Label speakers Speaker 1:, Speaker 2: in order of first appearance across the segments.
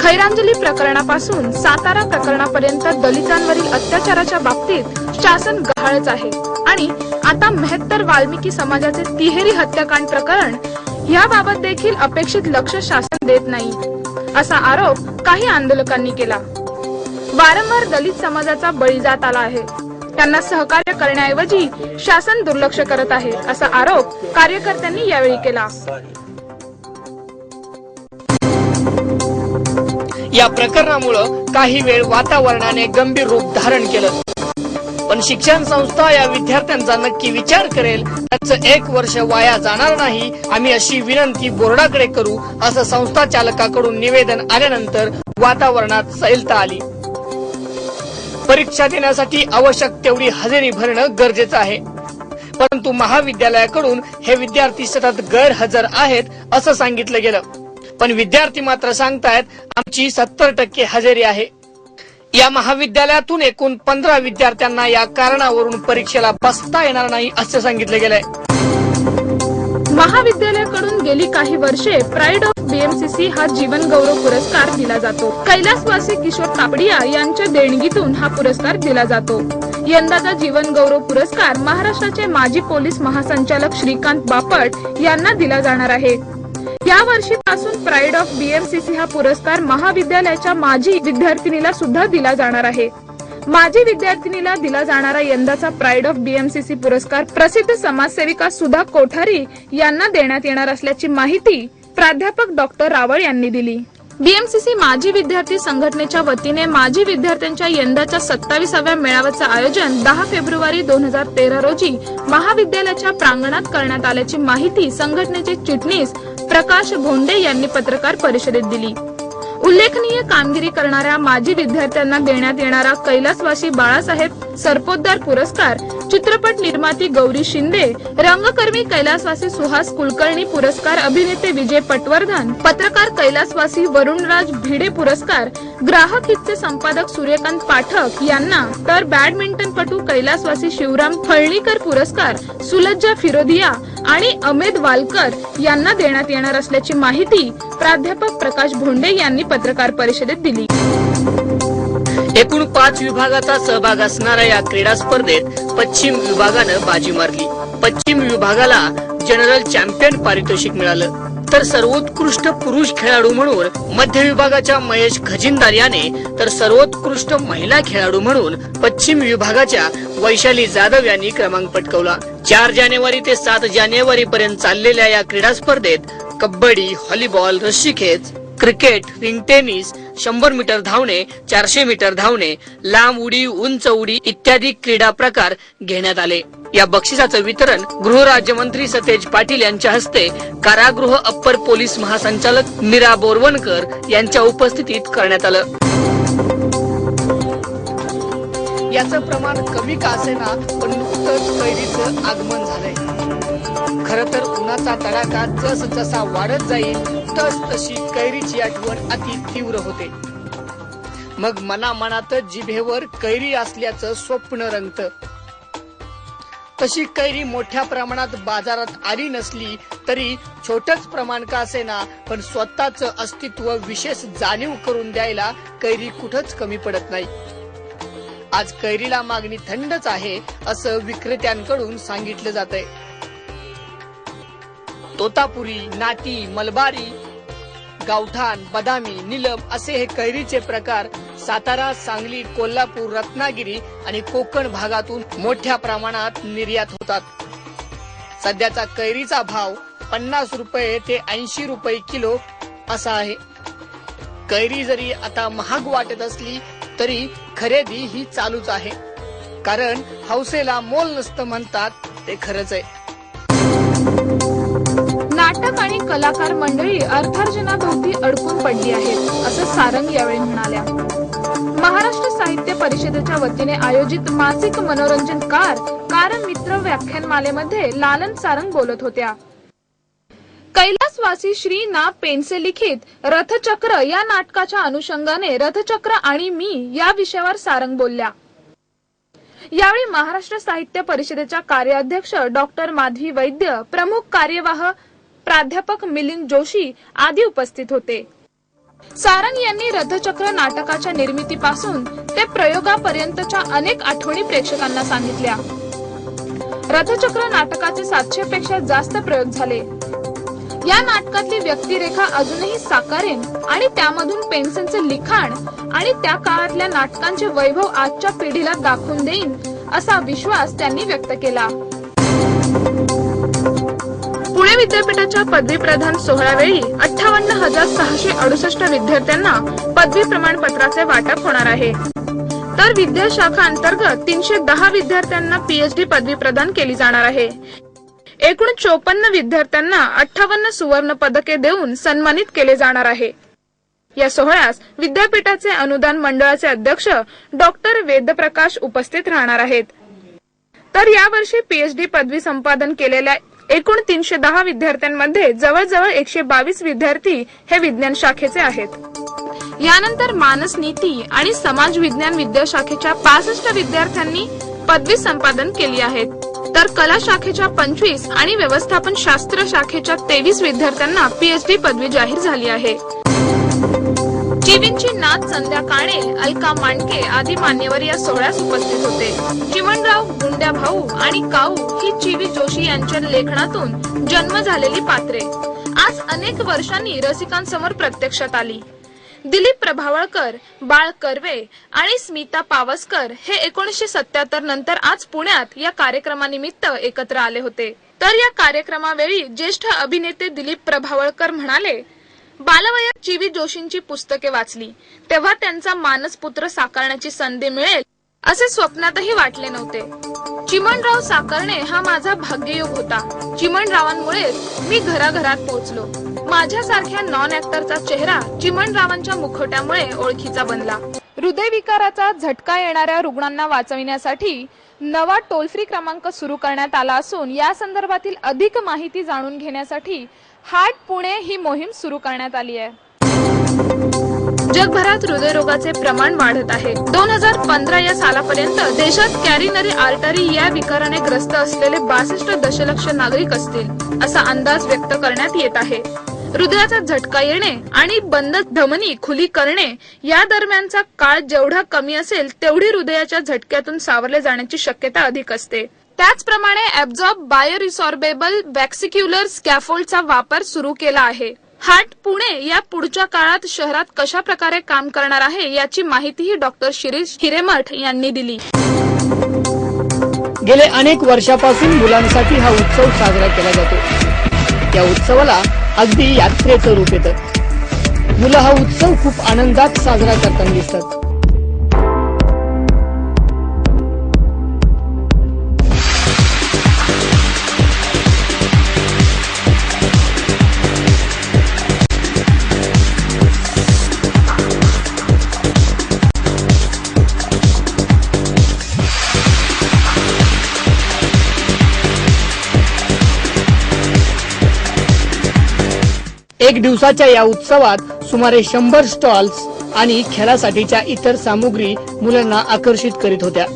Speaker 1: खैरांजली प्रकरणापासून सातारा प्रकरणापर्यंत दलितांवरील अत्याचाराच्या बाबतीत शासन गहाळच आहे. आणि आता मेहत्तर वाल्मिकी समाजाचे तिहेरी हत्याकांड प्रकरण याबाबत देखील अपेक्षित लक्ष शासन देत नाही असा आरोप काही आंदोलकांनी केला. वारंवार दलित समाजाचा बळी जात आला आहे. त्यांना सहकार्य करण्याऐवजी शासन दुर्लक्ष करत आहे असा आरोप कार्यकर्त्यांनी यावेळी केला.
Speaker 2: या प्रकरणामुळं काही वेळ वातावरणाने गंभीर रूप धारण केलं. पण शिक्षण संस्था या विद्यार्थ्यांचा नक्की विचार करेल त्याचं एक वर्ष वाया जाणार नाही. आम्ही अशी विनंती बोर्डाकडे करू असं संस्था चालकाकडून निवेदन आल्यानंतर वातावरणात सैलता आली. परीक्षा देण्यासाठी आवश्यक तेवढी हजेरी भरणं गरजेचं आहे. परंतु महाविद्यालयाकडून हे विद्यार्थी सतत गैरहजर आहेत असं सांगितलं गेलं. पण विद्यार्थी मात्र सांगतायत आमची सत्तर टक्के हजेरी आहे. या महाविद्यालयातून एकूण पंधरा विद्यार्थ्यांना या कारणावरून परीक्षेला बसता येणार नाही असं सांगितलं गेलंय.
Speaker 1: महाविद्यालयाकडून गेली काही वर्षे प्राईड ऑफ बीएमसीसी हा जीवन गौरव पुरस्कार दिला जातो. कैलासवासी किशोर तापडिया यांच्या देणगीतून हा पुरस्कार दिला जातो. यंदाचा जीवन गौरव पुरस्कार महाराष्ट्राचे माजी पोलीस महासंचालक श्रीकांत बापट यांना दिला जाणार आहे. या वर्षीपासून प्राईड ऑफ बीएमसीसी हा पुरस्कार महाविद्यालयाच्या माजी विद्यार्थिनीला सुद्धा दिला जाणार आहे. माजी विद्यार्थिनीला दिला जाणारा यंदाचा प्राईड ऑफ बीएमसीसी पुरस्कार प्रसिद्ध समाजसेविका सुधा कोठारी यांना देण्यात येणार असल्याची माहिती प्राध्यापक डॉक्टर रावळ यांनी दिली. बीएमसीसी माजी विद्यार्थी संघटनेच्या वतीने माजी विद्यार्थ्यांच्या यंदाच्या सत्तावीसाव्या मेळाव्याचं आयोजन दहा फेब्रुवारी दोन हजार तेरा रोजी महाविद्यालयाच्या प्रांगणात करण्यात आल्याची माहिती संघटनेचे चिटणीस प्रकाश भोंडे यांनी पत्रकार परिषदेत दिली. उल्लेखनीय कामगिरी करणाऱ्या माजी विद्यार्थ्यांना देण्यात येणारा कैलासवासी बाळासाहेब सरपोतदार पुरस्कार चित्रपट निर्माती गौरी शिंदे रंगकर्मी कैलासवासी सुहास कुलकर्णी पुरस्कार अभिनेते विजय पटवर्धन पत्रकार कैलासवासी वरुणराज भिडे पुरस्कार ग्राहक हितचे संपादक सूर्यकांत पाठक यांना तर बॅडमिंटनपटू कैलासवासी शिवराम फळणीकर पुरस्कार सुलज्जा फिरोदिया आणि अमेद वालकर यांना देण्यात येणार असल्याची माहिती प्राध्यापक प्रकाश भोंडे यांनी पत्रकार परिषदेत दिली.
Speaker 2: एकूण पाच विभागाचा सहभाग असणाऱ्या या क्रीडा स्पर्धेत पश्चिम विभागानं बाजी मारली. पश्चिम विभागाला जनरल चॅम्पियन पारितोषिक मिळालं. तर सर्वोत्कृष्ट पुरुष खेळाडू म्हणून मध्य विभागाच्या महेश खजिनदार याने तर सर्वोत्कृष्ट महिला खेळाडू म्हणून पश्चिम विभागाच्या वैशाली जाधव यांनी क्रमांक पटकावला. चार जानेवारी ते सात जानेवारी पर्यंत चाललेल्या या क्रीडा स्पर्धेत कबड्डी व्हॉलीबॉल रस्सीखेच क्रिकेट रिंग टेनिस शंभर मीटर धावणे चारशे मीटर धावणे लांब उडी उंच उडी इत्यादी क्रीडा प्रकार घेण्यात आले. या बक्षिसाचं वितरण गृहराज्यमंत्री सतेज पाटील यांच्या हस्ते कारागृह अप्पर पोलीस महासंचालक मीरा बोरवणकर यांच्या उपस्थितीत करण्यात आलं. याचं प्रमाण कमी का असेना पण नुकतंच कैरीचं आगमन झालंय. खर तर उन्हाचा तडाखा जस जसा वाढत जाईल तस तशी कैरीची आठवण अति तीव्र होते. मग मनामनात जिभेवर कैरी असल्याचं स्वप्न रंगत. तशी कैरी मोठ्या प्रमाणात बाजारात आली नसली तरी छोटच प्रमाण का असेना पण स्वतःच अस्तित्व विशेष जाणीव करून द्यायला कैरी कुठच कमी पडत नाही. आज कैरीला मागणी थंडच आहे असं विक्रेत्यांकडून सांगितलं जात आहे तोतापुरी नाटी मलबारी गावठाण बदामी निलम असे हे कैरीचे प्रकार सातारा सांगली कोल्हापूर रत्नागिरी आणि कोकण भागातून मोठ्या प्रमाणात निर्यात होतात. सध्याचा कैरीचा भाव पन्नास रुपये ते ऐंशी रुपये किलो असा आहे. कैरी जरी आता महाग वाटत असली तरी खरेदी ही चालूच आहे. कारण हौसेला मोल नसतं म्हणतात ते खरंच आहे.
Speaker 1: नाटक आणि कलाकार मंडळी अर्थार्जनाभोवती अडकून पडली आहेत असं सारंग यावेळी म्हणाल्या. महाराष्ट्र साहित्य परिषदेच्या वतीने आयोजित मासिक मनोरंजन कार कारण मित्र व्याख्यानमालेमध्ये लालन सारंग बोलत होत्या. कैलासवासी श्री ना पेनसे लिखित रथचक्र या नाटकाच्या अनुषंगाने रथचक्र आणि मी या विषयावर सारंग बोलल्या. यावेळी महाराष्ट्र साहित्य परिषदेच्या कार्याध्यक्ष डॉक्टर माधवी वैद्य प्रमुख कार्यवाह प्राध्यापक मिलिंद जोशी आदी उपस्थित होते. सारंग यांनी रथचक्र नाटकाच्या निर्मितीपासून ते प्रयोगापर्यंतच्या अनेक आठवणी प्रेक्षकांना सांगितल्या. रथचक्र नाटकाचे सातशे पेक्षा जास्त प्रयोग झाले. या नाटकातली व्यक्तिरेखा अजूनही साकारेन आणि त्यामधून पेन्सिलचे लिखाण आणि त्या काळातल्या नाटकांचे वैभव आजच्या पिढीला दाखवून देईन असा विश्वास त्यांनी व्यक्त केला. पुणे विद्यापीठाच्या पदवी प्रधान सोहळ्यावेळी अठ्ठावन्न हजार सहाशे अडुसष्ट विद्यार्थ्यांना पदवी प्रमाणपत्राचे वाटप होणार आहे. तर विद्याशाखा अंतर्गत तीनशे दहा विद्यार्थ्यांना पीएचडी पदवी प्रदान केली जाणार आहे. एकूण चोपन्न विद्यार्थ्यांना अठ्ठावन्न सुवर्ण पदके देऊन सन्मानित केले जाणार आहे. या सोहळ्यास विद्यापीठाचे अनुदान मंडळाचे अध्यक्ष डॉक्टर वेदप्रकाश उपस्थित राहणार आहेत. तर यावर्षी पीएचडी पदवी संपादन केलेल्या एकूण तीनशे दहा विद्यार्थ्यांमध्ये जवळजवळ एकशे बावीस विद्यार्थी हे विज्ञान शाखेचे आहेत. यानंतर मानस नीती आणि समाज विज्ञान विद्याशाखेच्या पासष्ट विद्यार्थ्यांनी पदवी संपादन केली आहेत तर कला शाखेच्या पंचवीस आणि व्यवस्थापन शास्त्र शाखेच्या तेवीस विद्यार्थ्यांना पीएचडी पदवी जाहीर झाली आहे. चिवींची नाथ संध्या काणे अलका मांडके आदी मान्यवर या सोहळ्यास उपस्थित होते. चिमणराव गुंड्या भाऊ आणि काऊ ही चिवी जोशी यांच्या लेखनातून जन्म झालेली पात्रे. आज अनेक वर्षांनी रसिकांसमोर प्रत्यक्षात आली. दिलीप प्रभावळकर बाळ कर्वे आणि स्मिता पावसकर हे एकोणीसशे सत्याहत्तर नंतर आज पुण्यात या कार्यक्रमानिमित्त एकत्र आले होते. तर या कार्यक्रमावेळी ज्येष्ठ अभिनेते दिलीप प्रभावळकर म्हणाले बालवयात जीवी जोशींची पुस्तके वाचली. तेव्हा त्यांचा मानसपुत्र साकारण्याची संधी मिळेल असे स्वप्नातही वाटले नव्हते. चिमणराव साकारणे हा माझा भाग्ययोग होता. चिमणरावांमुळे मी घराघरात पोहोचलो. माझ्यासारख्या नॉन ऍक्टरचा चेहरा चिमणरावांच्या मुखवट्यामुळे ओळखीचा बनला. हृदयविकाराचा झटका येणाऱ्या रुग्णांना वाचविण्यासाठी नवा टोल फ्री क्रमांक सुरू करण्यात आला असून या संदर्भातील अधिक माहिती जाणून घेण्यासाठी हार्ट पुणे ही मोहीम सुरू करण्यात आली आहे. जगभरात हृदयरोगाचे प्रमाण वाढत आहे. दोन हजार पंधरा या सालापर्यंत देशात कॅरिनरी आर्टरी या विकाराने ग्रस्त असलेले बासष्ट दशलक्ष नागरिक असतील असा अंदाज व्यक्त करण्यात येत आहे. हृदयाचा झटका येणे आणि बंद धमनी खुली करणे या दरम्यानचा काळ जेवढा कमी असेल तेवढी हृदयाच्या झटक्यातून सावरले जाण्याची शक्यता अधिक असते. त्याचप्रमाणे ऍब्झॉर्ब बायोरिसॉर्बेबल वॅक्सिक्युलर स्कॅफोल्डचा वापर सुरू केला आहे. हार्ट पुणे या पुढच्या काळात शहरात कशा प्रकारे काम करणार आहे याची माहितीही डॉक्टर शिरीष हिरेमठ यांनी दिली.
Speaker 2: गेले अनेक वर्षापासून मुलांसाठी हा उत्सव साजरा केला जातो. या उत्सवाला अगदी यात्रेचं रूप येतं. मुलं हा उत्सव खूप आनंदात साजरा करताना दिसतात. एक दिवसाच्या या उत्सवात सुमारे शंभर स्टॉल्स आणि खेळासाठीच्या इतर सामुग्री मुलांना आकर्षित करीत होत्या.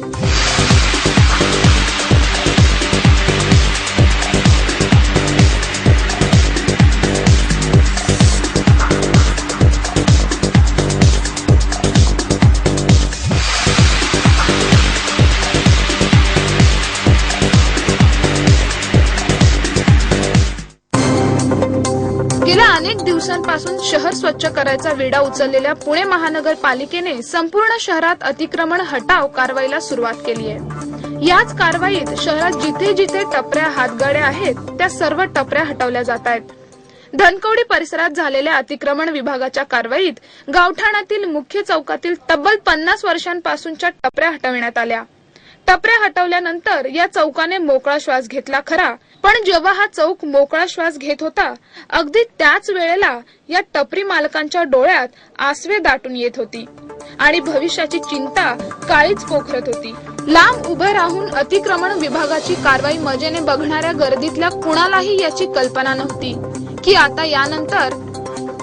Speaker 1: गेल्या अनेक दिवसांपासून शहर स्वच्छ करायचा विडा उचललेल्या पुणे महानगरपालिकेने संपूर्ण शहरात अतिक्रमण हटाव कारवाईला सुरुवात केली आहे. याच कारवाईत शहरात जिथे जिथे टपऱ्या हातगाड्या आहेत त्या सर्व टपऱ्या हटवल्या जात आहेत. धनकवडी परिसरात झालेल्या अतिक्रमण विभागाच्या कारवाईत गावठाणातील मुख्य चौकातील तब्बल पन्नास वर्षांपासूनच्या टपऱ्या हटविण्यात आल्या. टपऱ्या हटवल्यानंतर या चौकाने मोकळा श्वास घेतला खरा. पण जेव्हा हा चौक मोकळा श्वास घेत होता अगदी त्याच वेळेला या टपरी मालकांच्या डोळ्यात आसवे दाटून येत होती. आणि भविष्याची चिंता काळीच पोखरत होती. लांब उभे राहून अतिक्रमण विभागाची कारवाई मजेने बघणाऱ्या गर्दीतल्या कुणालाही याची कल्पना नव्हती. की आता यानंतर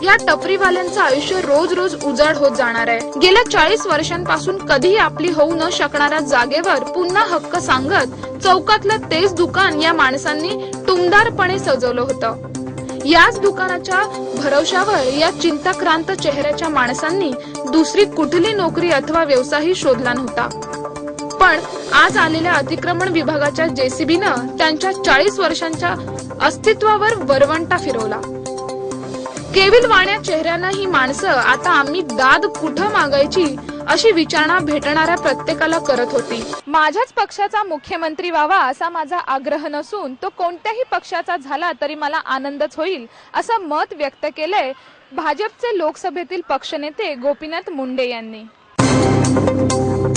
Speaker 1: या टपरीवाल्यांचं आयुष्य रोज रोज उजाड होत जाणार आहे. गेल्या चाळीस वर्षांपासून कधीही आपली होऊ न शकणाऱ्या जागेवर पुन्हा हक्क सांगत चौकातलं तेच दुकान या माणसांनी टुमदारपणे सजवलं होतं. याच दुकानाच्या भरवशावर या चिंताक्रांत चेहऱ्याच्या माणसांनी दुसरी कुठली नोकरी अथवा व्यवसायही शोधला नव्हता. पण आज आलेल्या अतिक्रमण विभागाच्या जेसीबीनं त्यांच्या चाळीस वर्षांच्या अस्तित्वावर वरवंटा फिरवला. केविल वाण्या चेहऱ्यानं ही माणसं आता आम्ही दाद कुठं मागायची अशी विचारणा भेटणाऱ्या प्रत्येकाला करत होती. माझ्याच पक्षाचा मुख्यमंत्री व्हावा असा माझा आग्रह नसून तो कोणत्याही पक्षाचा झाला तरी मला आनंदच होईल असं मत व्यक्त केलंय भाजपचे लोकसभेतील पक्षनेते गोपीनाथ मुंडे यांनी.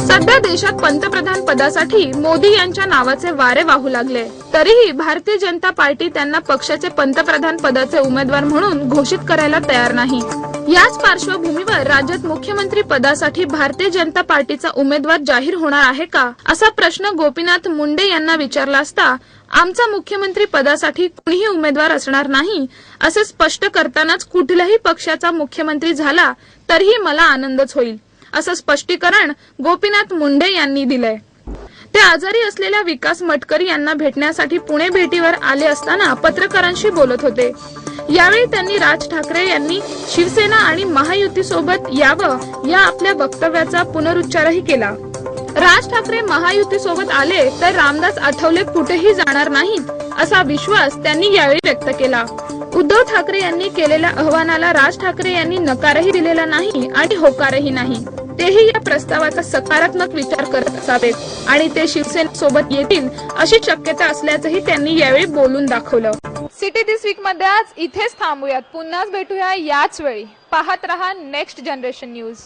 Speaker 1: सध्या देशात पंतप्रधान पदासाठी मोदी यांच्या नावाचे वारे वाहू लागले. तरीही भारतीय जनता पार्टी त्यांना पक्षाचे पंतप्रधान पदाचे उमेदवार म्हणून घोषित करायला तयार नाही. याच पार्श्वभूमीवर राज्यात मुख्यमंत्री पदासाठी भारतीय जनता पार्टीचा उमेदवार जाहीर होणार आहे का? असा प्रश्न गोपीनाथ मुंडे यांना विचारला असता आमचा मुख्यमंत्री पदासाठी कुणीही उमेदवार असणार नाही असे स्पष्ट करतानाच कुठल्याही पक्षाचा मुख्यमंत्री झाला तरीही मला आनंदच होईल. असं स्पष्टीकरण गोपीनाथ मुंडे यांनी दिलंय. ते आजारी असलेल्या विकास मटकरी यांना भेटण्यासाठी पुणे भेटीवर आले असताना पत्रकारांशी बोलत होते. यावेळी त्यांनी राज ठाकरे यांनी शिवसेना आणि महायुती सोबत यावं या आपल्या वक्तव्याचा पुनरुच्चारही केला. राज ठाकरे महायुती सोबत आले तर रामदास आठवले कुठेही जाणार नाहीत असा विश्वास त्यांनी यावेळी व्यक्त केला. उद्धव ठाकरे यांनी केलेल्या आव्हानाला राज ठाकरे यांनी नकारही दिलेला नाही आणि होकारही नाही. तेही या प्रस्तावाचा सकारात्मक विचार करत असावेत आणि ते शिवसेना सोबत येतील अशी शक्यता असल्याचंही त्यांनी यावेळी बोलून दाखवलं. सिटी दिस वीकमध्ये आज इथेच थांबूयात. पुन्हाच भेटूया याच वेळी. पाहत रहा नेक्स्ट जनरेशन न्यूज